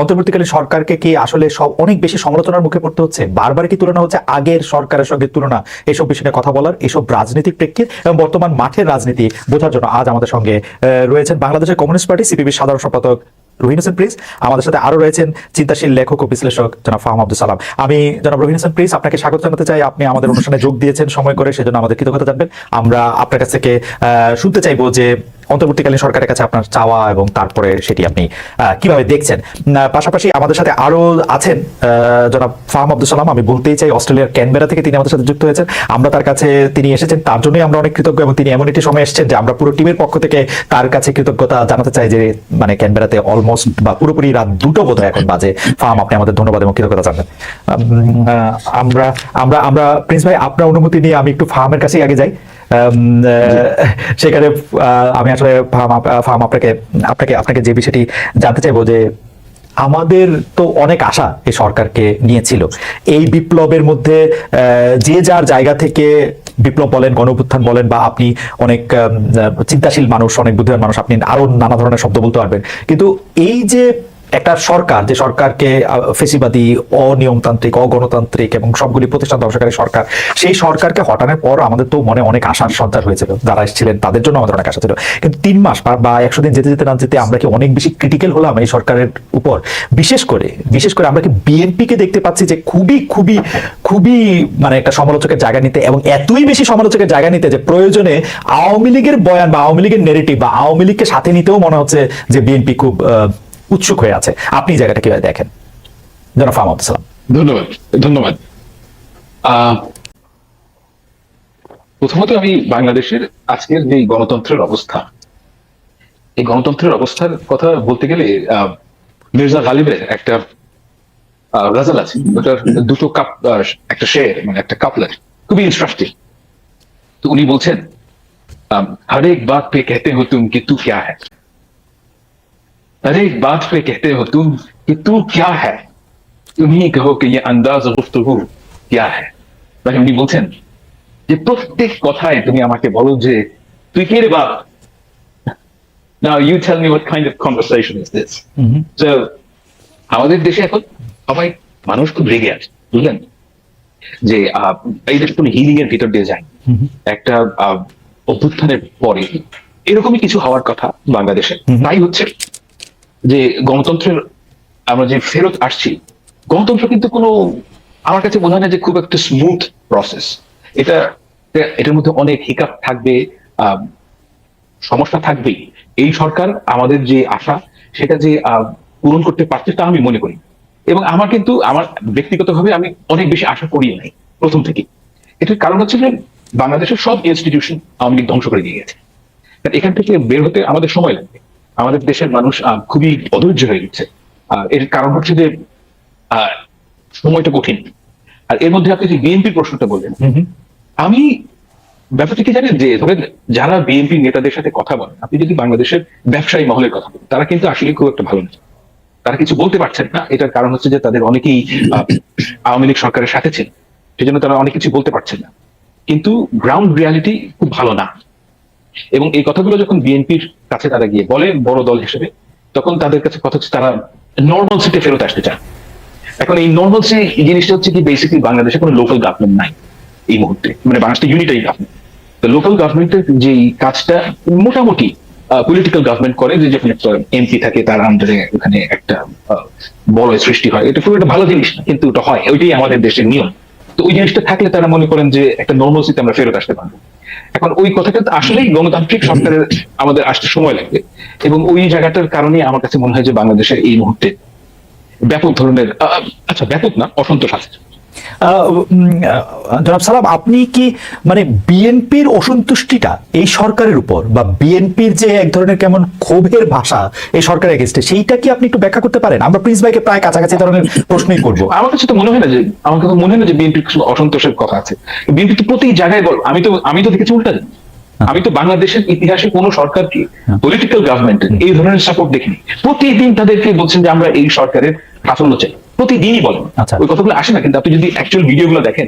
অন্তর্বর্তীকালীন সরকারকে কি আসলে সব অনেক বেশি সমালোচনার মুখে পড়তে হচ্ছে? বারবার কি তুলনা হচ্ছে আগের সরকারের সঙ্গে তুলনা? এসব বিষয়ে কথা বলার, এসব রাজনৈতিক প্রেক্ষিত এবং বর্তমান মাঠের রাজনীতি বোঝার জন্য আজ আমাদের সঙ্গে রয়েছেন বাংলাদেশের কমিউনিস্ট পার্টি সিপিবির সাধারণ সম্পাদক রহিন হোসেন প্রিন্স। আমাদের সাথে আরও রয়েছেন চিন্তাশীল লেখক ও বিশ্লেষক জনাব ফাহাম আব্দুল সালাম। আমি জনাব রহিন হোসেন প্রিন্স, আপনাকে স্বাগত জানাতে চাই। আপনি আমাদের অনুষ্ঠানে যোগ দিয়েছেন সময় করে, সেজন্য আমাদের কৃতজ্ঞতা জানবেন। আমরা আপনার কাছ থেকে শুনতে চাইব যে অন্তর্বর্তীকালীন সরকারের কাছে আপনার চাওয়া এবং তারপরে সেটি আপনি কীভাবে দেখছেন? পাশাপাশি আমাদের সাথে আরও আছেন জনাব ফাহাম আব্দুল সালাম। আমি বলতেই চাই অস্ট্রেলিয়ার ক্যানবেরা থেকে তিনি আমাদের সাথে যুক্ত হয়েছেন। আমরা তার কাছে তিনি এসেছেন তার জন্যই আমরা অনেক কৃতজ্ঞ এবং তিনি এমন একটি সময় এসেছেন যে আমরা পুরো টিমের পক্ষ থেকে তার কাছে কৃতজ্ঞতা জানাতে চাই যে মানে ক্যানবেরাতে অলমোস্ট বা পুরোপুরি রাত দুটো বোধ এখন বাজে। ফার্ম আপনি আমাদের ধন্যবাদ এবং কৃতজ্ঞতা আহ, আমরা আমরা আমরা প্রিন্স ভাই আপনার অনুমতি নিয়ে আমি একটু ফার্মের কাছেই আগে যাই। সেখানে আমি আসলে ফার্ম আপনাকে আপনাকে আপনাকে যে বিষয়টি জানতে চাইব যে আমাদের তো অনেক আশা এই সরকারকে নিয়েছিল। এই বিপ্লবের মধ্যে যে যার জায়গা থেকে বিপ্লব বলেন গণঅভ্যুত্থান বলেন, বা আপনি অনেক চিন্তাশীল মানুষ, অনেক বুদ্ধিমান মানুষ, আপনি আরও নানা ধরনের শব্দ বলতে পারবেন। কিন্তু এই যে একটা সরকার, যে সরকারকে ফেসিবাদী, অনিয়মতান্ত্রিক, অগণতান্ত্রিক এবং সবগুলি প্রতিষ্ঠান ধ্বংসকারী সরকার, সেই সরকারকে হটানোর পর আমাদের তো মনে অনেক আশার সঞ্চার হয়েছিল। যারা এসেছিলেন তাদের জন্য আমাদের অনেক আশা ছিল। কিন্তু তিন মাস বা- একশো দিন যেতে যেতে না যেতে আমরা কি অনেক বেশি ক্রিটিক্যাল হলাম এই সরকারের উপর? বিশেষ করে বিশেষ করে আমরা কি বিএনপি কে দেখতে পাচ্ছি যে খুবই খুবই খুবই মানে একটা সমালোচকের জায়গা নিতে এবং এতই বেশি সমালোচকের জায়গা নিতে যে প্রয়োজনে আওয়ামী লীগের বয়ান বা আওয়ামী লীগের নেগেটিভ বা আওয়ামী লীগকে সাথে নিতেও মনে হচ্ছে যে বিএনপি খুব উৎসুক হয়ে আছে। আপনি জায়গাটা কীভাবে দেখেন? যেন ফাহাম আব্দুল ধন্যবাদ ধন্যবাদ। প্রথমত আমি বাংলাদেশের আজকের যে গণতন্ত্রের অবস্থা, এই গণতন্ত্রের অবস্থার কথা বলতে গেলে মির্জা গালিবের একটা গজাল আছে। ওটার দুটো কাপ একটা শের মানে একটা কাপলার। খুবই ইন্টারেস্টিং তো উনি বলছেন হরেক বাত পে কেতে হো তুম কি তু ক্যা হ্যাঁ क्या है हर एक बात पे कहते हो तुम कि तू क्या है तुम ही कहो कि ये अंदाज गुफ्तगू क्या है মানে উনি বলছেন যে প্রত্যেক কথায় তুমি আমাকে বলো যে তুই কে রে বাপ Now you tell me what kind of conversation is this? So, আমাদের দেশে এখন সবাই মানুষ খুব রেগে আছে বুঝলেন যে আহ, এই দেশ কোনো হিলিং এর ভিতর দিয়ে যায় একটা আহ, অভ্যুত্থানের পরে এরকমই কিছু হওয়ার কথা বাংলাদেশে হুম। তাই হচ্ছে যে গণতন্ত্রের আমরা যে ফেরত আসছি, গণতন্ত্র কিন্তু কোনো, আমার কাছে মনে হয় না যে খুব একটা স্মুথ প্রসেস এটা এটা- এটার মধ্যে অনেক হিকাপ থাকবে সমস্যা থাকবেই। এই সরকার আমাদের যে আশা, সেটা যে পূরণ করতে পারছে তা আমি মনে করি। এবং আমার কিন্তু, আমার ব্যক্তিগতভাবে আমি অনেক বেশি আশা করি নাই, প্রথম থেকে। এটার কারণ হচ্ছে যে বাংলাদেশের সব ইনস্টিটিউশন আওয়ামী লীগ ধ্বংস করে দিয়ে গেছে। এখান থেকে বের হতে আমাদের সময় লাগবে। আমাদের দেশের মানুষ আহ, খুবই অধৈর্য হয়ে গেছে। এর কারণ হচ্ছে যে আহ, সময়টা কঠিন। আর এর মধ্যে আপনি যে বিএনপির প্রশ্নটা বললেন আমি ব্যাপারটা কি জানেন যে ধরেন যারা বিএনপি নেতাদের সাথে কথা বলেন আপনি যদি বাংলাদেশের ব্যবসায়ী মহলের কথা বলেন তারা কিন্তু আসলে খুব একটা ভালো না। তারা কিছু বলতে পারছেন না। এটার কারণ হচ্ছে যে তাদের অনেকেই আওয়ামী লীগ সরকারের সাথে ছিল সেজন্য তারা অনেক কিছু বলতে পারছেন না। কিন্তু গ্রাউন্ড রিয়ালিটি খুব ভালো না। এবং এই কথাগুলো যখন বিএনপির কাছে তারা গিয়ে বলে বড় দল হিসেবে, তখন তাদের কাছে কথা হচ্ছে তারা নর্মাল সিটে ফেরত আসতে চান। এখন এই নর্মাল সি জিনিসটা হচ্ছে কি বেসিক্যালি বাংলাদেশে কোনো লোকাল গভর্নমেন্ট নাই এই মুহূর্তে। মানে বাংলাদেশটা ইউনিটারি গভর্নমেন্ট তো লোকাল গভর্নমেন্টের যে কাজটা মোটামুটি পলিটিক্যাল গভর্নমেন্ট করে, যে যখন একটা এমপি থাকে, তার আন্ডারে ওখানে একটা বড় সৃষ্টি হয়। এটা খুব একটা ভালো জিনিস না, কিন্তু ওটা হয়। ওইটাই আমাদের দেশের নিয়ম। তো ওই জিনিসটা থাকলে তারা মনে করেন যে একটা নর্মালসিতে আমরা ফেরত আসতে পারব। এখন ওই কথাটা আসলেই গণতান্ত্রিক সরকারের আমাদের আসতে সময় লাগবে। এবং ওই জায়গাটার কারণে আমার কাছে মনে হয় যে বাংলাদেশের এই মুহূর্তে ব্যাপক ধরনের আচ্ছা ব্যাপক না, অসন্তোষ আছে। জনাব সালাম আপনি কি মানে বিএনপির অসন্তুষ্টিটা এই সরকারের উপর বা বিএনপির যে এক ধরনের কেমন ক্ষোভের ভাষা এই সরকারের এগেস্টে সেইটা কি আপনি একটু ব্যাখ্যা করতে পারেন? আমরা প্রিন্স ভাইকে প্রায় কাছাকাছি ধরনের প্রশ্নই করব। আমার কাছে তো মনে হয় না যে আমার কাছে মনে হয় না যে বিএনপির কিছু অসন্তোষের কথা আছে। বিএনপি তো প্রতি জায়গায় বল আমি তো আমি তো দেখেছি উল্টা। আমি তো বাংলাদেশের ইতিহাসে কোনো সরকারকে হ্যাঁ। পলিটিক্যাল গভর্নমেন্ট এই ধরনের সাপোর্ট দেখিনি। প্রতিদিন তাদেরকে বলছেন যে আমরা এই সরকারের সাফল্য চাই। প্রতিদিনই বলেন। আচ্ছা। ওই কথাগুলো আসে না কিন্তু আপনি যদি অ্যাকচুয়াল ভিডিও গুলো দেখেন।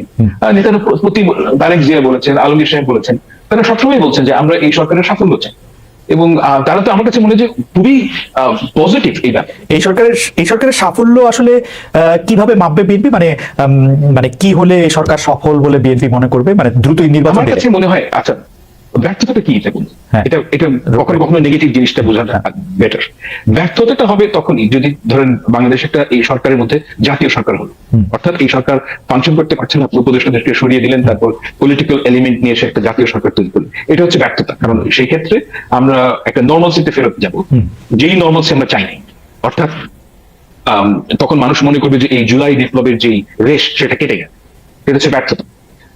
নেতারা প্রতি তারেক জিয়া বলেছেন আলমগীর সাহেব বলেছেন তারা সবসময় বলছেন যে আমরা এই সরকারের সাফল্য চাই। এবং তারা তো আমার কাছে মনে হয় যে খুবই পজিটিভ এই ব্যাপারে। এই সরকারের এই সরকারের সাফল্য আসলে আহ, কীভাবে মাপবে বিএনপি? মানে মানে কি হলে এই সরকার সফল বলে বিএনপি মনে করবে? মানে দ্রুতই নির্বাচন আমার কাছে মনে হয় আচ্ছা ব্যর্থতাটা কি এটা বলুন হ্যাঁ। এটা এটা কখনো কখনো নেগেটিভ জিনিসটা বোঝাটা বেটার ব্যর্থতাটা হবে তখনই যদি ধরেন বাংলাদেশ একটা এই সরকারের মধ্যে জাতীয় সরকার হলো। অর্থাৎ এই সরকার ফাংশন করতে পারছে না উপদেষ্টাদেরকে সরিয়ে দিলেন তারপর পলিটিক্যাল এলিমেন্ট নিয়ে এসে একটা জাতীয় সরকার তৈরি করলেন। এটা হচ্ছে ব্যর্থতা। কারণ সেই ক্ষেত্রে আমরা একটা নর্মালসিতে ফেরত যাব। যেই নর্মালসি আমরা চাই নাই। অর্থাৎ তখন মানুষ মনে করবে যে এই জুলাই বিপ্লবের যে রেশ সেটা কেটে গেছে এটা হচ্ছে ব্যর্থতা।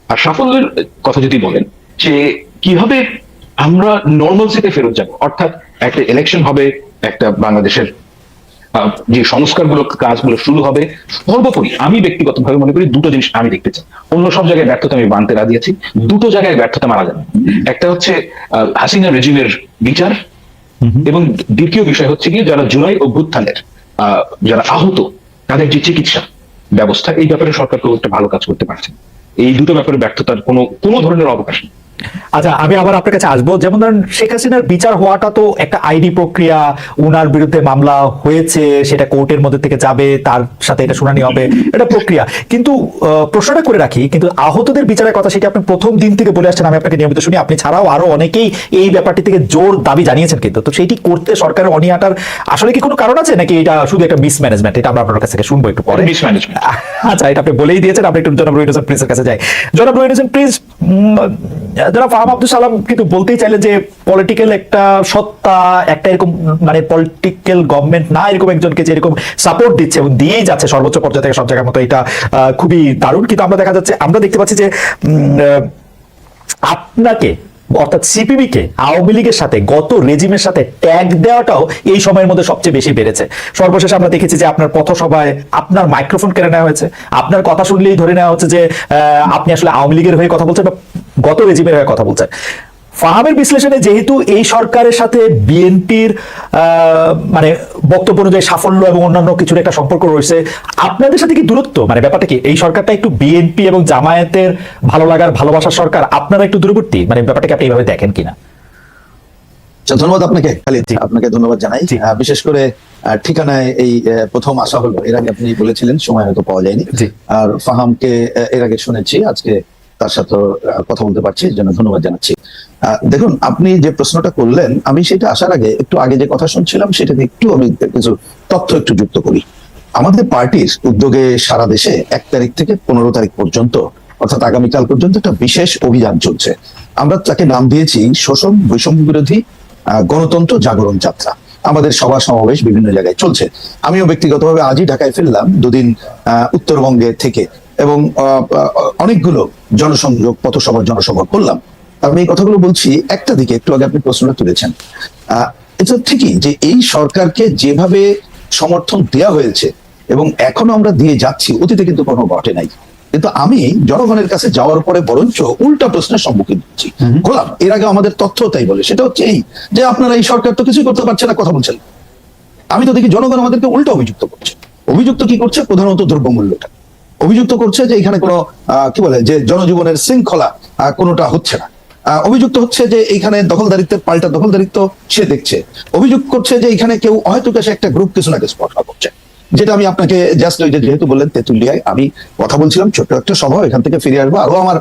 আর সাফল্যের কথা যদি বলেন যে কীভাবে আমরা নর্মালসিতে ফেরত যাব? অর্থাৎ একটা ইলেকশন হবে একটা বাংলাদেশের যে সংস্কারগুলো কাজগুলো শুরু হবে সর্বোপরি আমি ব্যক্তিগতভাবে মনে করি দুটো জিনিস আমি দেখতে চাই। অন্য সব জায়গায় ব্যর্থতা আমি মানতে রাজি আছি দুটো জায়গায় ব্যর্থতা মারা যাবে একটা হচ্ছে হাসিনা রেজিমের বিচার এবং দ্বিতীয় বিষয় হচ্ছে কি যারা জুলাই অভ্যুত্থানের আহ, যারা আহত তাদের যে চিকিৎসা ব্যবস্থা এই ব্যাপারে সরকার খুব একটা ভালো কাজ করতে পারছে এই দুটো ব্যাপারে ব্যর্থতার কোনো কোনো ধরনের অবকাশ নেই। আচ্ছা আমি আবার আপনার কাছে আসব। যেমন ধরেন শেখ হাসিনার বিচার হওয়াটা তো একটা আইডি প্রক্রিয়া উনার বিরুদ্ধে মামলা হয়েছে সেটা কোর্টের মধ্যে থেকে যাবে তার সাথে এটা শুনানি হবে এটা প্রক্রিয়া। কিন্তু প্রশ্নটা করে রাখি কিন্তু আহতদের বিচারের কথা সেটা আপনি প্রথম দিন থেকে বলে আসছেন আমি আপনাকে নিয়মিত শুনি আপনি ছাড়াও আরও অনেকেই এই ব্যাপারটি থেকে জোর দাবি জানিয়েছেন কিন্তু। তো সেইটি করতে সরকারের অনিয়াটার আসলে কি কোনো কারণ আছে নাকি এটা শুধু একটা মিসম্যানেজমেন্ট এটা আমরা আপনার কাছ থেকে শুনব একটু পরে। আচ্ছা এটা আপনি বলেই দিয়েছেন আপনি একটু জনাব রহিন হোসেন প্রিন্সের কাছে যাই। জনাব রহিন হোসেন প্রিন্স জনাব ফাহাম আব্দুল সালাম কিন্তু বলতেই চাইলেন যে পলিটিক্যাল একটা সত্তা, একটা এরকম মানে পলিটিক্যাল গভর্নমেন্ট না এরকম একজনকে যে এরকম সাপোর্ট দিচ্ছে এবং দিয়েই যাচ্ছে সর্বোচ্চ পর্যায়ে থেকে সব জায়গার মতো, এটা খুবই দারুণ। কিন্তু আমরা দেখা যাচ্ছে, আমরা দেখতে পাচ্ছি যে আপনাকে অর্থাৎ সিপিবি কে আওয়ামী লীগের সাথে, গত রেজিমের সাথে ট্যাগ দেওয়াটাও এই সময়ের মধ্যে সবচেয়ে বেশি বেড়েছে। সর্বশেষ আমরা দেখেছি যে আপনার পথসভায় আপনার মাইক্রোফোন কেড়ে নেওয়া হয়েছে। আপনার কথা শুনলেই ধরে নেওয়া হচ্ছে যে আপনি আসলে আওয়ামী লীগের হয়ে কথা বলছেন বা গত রেজিমের হয়ে কথা বলছেন। ফাহামের বিশ্লেষণে যেহেতু এই সরকারের সাথে বিএনপির মানে বক্তব্য অনুযায়ী সাফল্য এবং অন্যান্য কিছুর একটা সম্পর্ক রয়েছে আপনাদের সাথে কি দূরত্ব? মানে ব্যাপারটা কি এই সরকারটা একটু বিএনপি এবং জামায়াতের ভালো লাগার ভালোবাসার সরকার আপনারা একটু দূরবর্তী? মানে ব্যাপারটাকে আপনি এইভাবে দেখেন কিনা? আচ্ছা, ধন্যবাদ আপনাকে খালিদ। জি। আপনাকে ধন্যবাদ জানাই। বিশেষ করে ঠিকানায় এই প্রথম আসা হলো। এর আগে আপনি বলেছিলেন সময় হয়তো পাওয়া যায়নি। আর ফাহামকে এর আগে শুনেছি আজকে তার সাথে কথা বলতে পারছি, এর জন্য ধন্যবাদ জানাচ্ছি। দেখুন, আপনি যে প্রশ্নটা করলেন, আমি সেটা আসার আগে একটু আগে যে কথা শুনছিলাম সেটাতে একটু আমি কিছু তথ্য একটু যুক্ত করি। আমাদের পার্টির উদ্যোগে সারা দেশে এক তারিখ থেকে পনেরো তারিখ পর্যন্ত, অর্থাৎ আগামীকাল পর্যন্ত একটা বিশেষ অভিযান চলছে। আমরা তাকে নাম দিয়েছি, শোষণ বৈষম্য বিরোধী গণতন্ত্র জাগরণ যাত্রা। আমাদের সভা সমাবেশ বিভিন্ন জায়গায় চলছে। আমিও ব্যক্তিগতভাবে আজই ঢাকায় ফিরলাম, দুদিন উত্তরবঙ্গে থেকে। এবং অনেকগুলো জনসংযোগ পথসভা জনসভা করলাম। আমি এই কথাগুলো বলছি একটা দিকে একটু আগে আপনি প্রশ্নটা তুলেছেন। এটা ঠিকই যে এই সরকারকে যেভাবে সমর্থন দেওয়া হয়েছে এবং এখনও আমরা দিয়ে যাচ্ছি অতীতে কিন্তু কোনো ঘটে নাই। কিন্তু আমি জনগণের কাছে যাওয়ার পরে বরঞ্চ উল্টা প্রশ্নের সম্মুখীন হচ্ছি। গোলাম এর আগে আমাদের তথ্য তাই বলে সেটা হচ্ছে এই যে আপনারা এই সরকার তো কিছুই করতে পারছে না কথা বলছেন। আমি তো দেখি জনগণ আমাদেরকে উল্টা অভিযুক্ত করছে। অভিযুক্ত কি করছে? প্রধানত দ্রব্যমূল্যটা। অভিযুক্ত করছে যে এখানে কোনো কি বলে যে জনজীবনের শৃঙ্খলা কোনোটা হচ্ছে না। অভিযুক্ত হচ্ছে যে এইখানে দখলদারিত্বের পাল্টা দখলদারিত্ব সে দেখছে। অভিযোগ করছে যে এখানে কেউ হয়তো সে একটা গ্রুপ কিছু না কিছু স্পষ্ট করছে যেটা আমি আপনাকে জাস্ট ওই যেহেতু বললেন তেতুলিয়ায় আমি কথা বলছিলাম ছোট্ট একটা সভা এখান থেকে ফিরে আসব। আরও আমার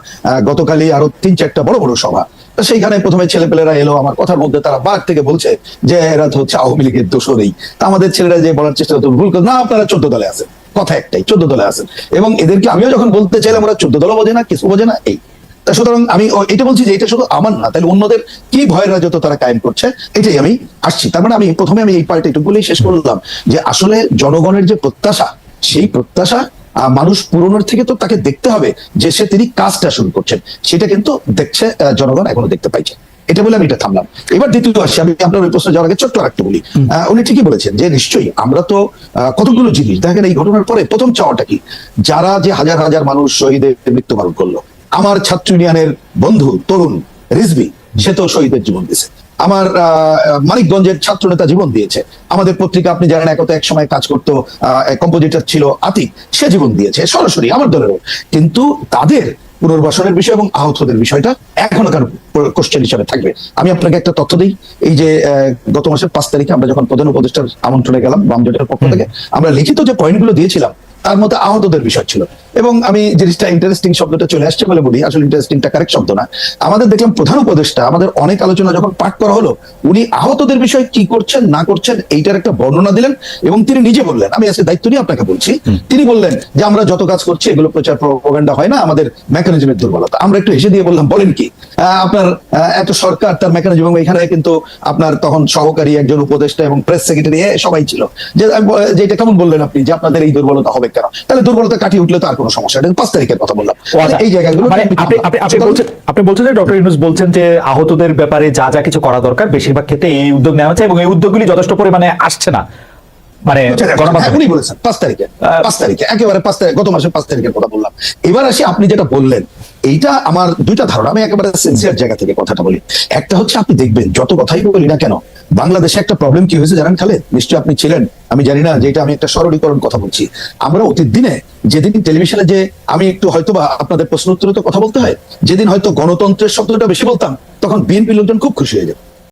গতকালই আরও তিন চারটা বড় বড় সভা। সেইখানে প্রথমে ছেলেপেলেরা এলো আমার কথার মধ্যে তারা বার থেকে বলছে যে এরা হচ্ছে আওয়ামী লীগের দোষরেই তা আমাদের ছেলেরা যে বলার চেষ্টা করতো ভুল করে, না আপনারা চোদ্দ দলে আছেন। কথা একটাই, চোদ্দ দলে আছেন। এবং এদেরকে আমিও যখন বলতে চাইলাম, ওরা চোদ্দ দলও বোঝে না, কিছু বোঝে না, এই। তা সুতরাং আমি এটা বলছি যে এটা শুধু আমার না, তাহলে অন্যদের কি ভয়ের রাজত্ব তারা কায়েম করছে, এটাই আমি আসছি। তার মানে আমি প্রথমে আমি এই পার্টি একটু শেষ করলাম যে আসলে জনগণের যে প্রত্যাশা, সেই প্রত্যাশা মানুষ পুরনোর থেকে তো তাকে দেখতে হবে যে সে তিনি কাজটা শুরু করছেন। সেটা কিন্তু দেখছে জনগণ এখনও দেখতে পাইছে। এটা বলে আমি এটা থামলাম। এবার দ্বিতীয় আসছি আমি আপনার ওই প্রশ্ন যাওয়ার আগে ছোট্ট আরেকটু বলি। উনি ঠিকই বলেছেন যে নিশ্চয়ই আমরা তো কতগুলো জিনিস দেখেন এই ঘটনার পরে প্রথম চাওয়াটা কি? যারা যে হাজার হাজার মানুষ শহীদের মৃত্যুবরণ করল আমার ছাত্র ইউনিয়নের বন্ধু তরুণ রিজবি সে তো শহীদের জীবন দিয়েছে। আমার আহ, মানিকগঞ্জের ছাত্র নেতা জীবন দিয়েছে। আমাদের পত্রিকা আপনি জানেন একত এক সময় কাজ করতো কম্পোজিটর ছিল আতিক সে জীবন দিয়েছে সরাসরি আমার দলেরও কিন্তু তাদের পুনর্বাসনের বিষয় এবং আহতদের বিষয়টা এখনও কারও কোশ্চেন হিসাবে থাকবে। আমি আপনাকে একটা তথ্য দিই এই যে আহ, গত মাসের পাঁচ তারিখে আমরা যখন প্রধান উপদেষ্টার আমন্ত্রণে গেলাম বাম জোটের পক্ষ থেকে আমরা লিখিত যে পয়েন্টগুলো দিয়েছিলাম তার মধ্যে আহতদের বিষয় ছিল। এবং আমি জিনিসটা ইন্টারেস্টিং শব্দটা চলে আসছে বলে বলি আসলে ইন্টারেস্টিংটা কারেক্ট শব্দ না। আমাদের দেখলাম প্রধান উপদেষ্টা আমাদের অনেক আলোচনা যখন পাঠ করা হলো উনি আহতদের বিষয়ে কি করছেন না করছেন এইটার একটা বর্ণনা দিলেন এবং তিনি নিজে বললেন আমি আজকে দায়িত্ব নিয়ে আপনাকে বলছি তিনি বললেন যে আমরা যত কাজ করছি এগুলো প্রচার প্রোপাগান্ডা হয় না আমাদের মেকানিজমের দুর্বলতা। আমরা একটু হেসে দিয়ে বললাম বলেন কি? আহ, আপনার এত সরকার তার মেকানিজম এবং এখানে কিন্তু আপনার তখন সহকারী একজন উপদেষ্টা এবং প্রেস সেক্রেটারি সবাই ছিল। যে এটা কেমন বললেন আপনি যে আপনাদের এই দুর্বলতা হবে কেন তাহলে দুর্বলতা কাটিয়ে উঠলে তো আর কোনো সমস্যা নেই। পাঁচ তারিখের কথা বললাম। এই জায়গাগুলো মানে আপনি বলছেন যে ডক্টর ইউনুস বলছেন যে আহতদের ব্যাপারে যা যা কিছু করা দরকার বেশিরভাগ ক্ষেত্রে এই উদ্যোগ নেওয়া হচ্ছে এবং এই উদ্যোগগুলি যথেষ্ট পরিমাণে আসছে না। মানে উনি বলেছেন পাঁচ তারিখে। পাঁচ তারিখে। একেবারে পাঁচ তারিখ গত মাসের পাঁচ তারিখের কথা বললাম। এবার আসি আপনি যেটা বললেন এইটা আমার দুইটা ধারণা। আমি একেবারে সিনসিয়ার জায়গা থেকে কথাটা বলি। একটা হচ্ছে আপনি দেখবেন, যত কথাই বলি না কেন, বাংলাদেশে একটা প্রবলেম কি হয়েছে জানেন খালেদ? নিশ্চয়ই আপনি ছিলেন, আমি জানি না যে এটা আমি একটা সরলীকরণ কথা বলছি। আমরা অতীত দিনে যেদিন টেলিভিশনে যে আমি একটু হয়তো বা আপনাদের প্রশ্ন উত্তরে তো কথা বলতে হয়, যেদিন হয়তো গণতন্ত্রের শব্দটা বেশি বলতাম, তখন বিএনপি লোকজন খুব খুশি হয়ে যেত।